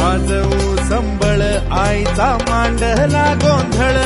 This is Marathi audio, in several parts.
वाजवू संबळ आईचा मांडला गोंधळ.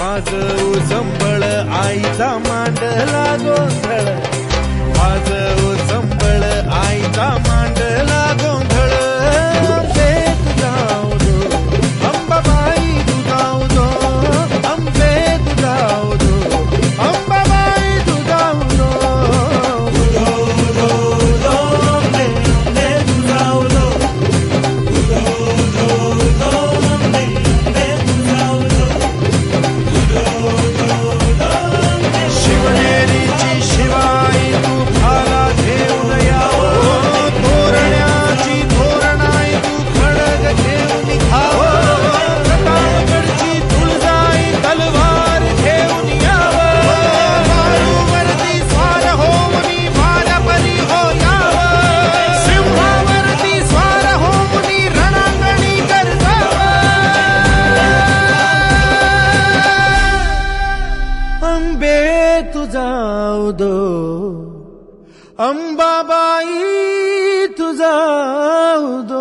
आज उजंबळ आईचा मांडला गोंधळ. आज उजंबळ आईचा मांडला गोंधळ. दो अंबाबाई तुझा दो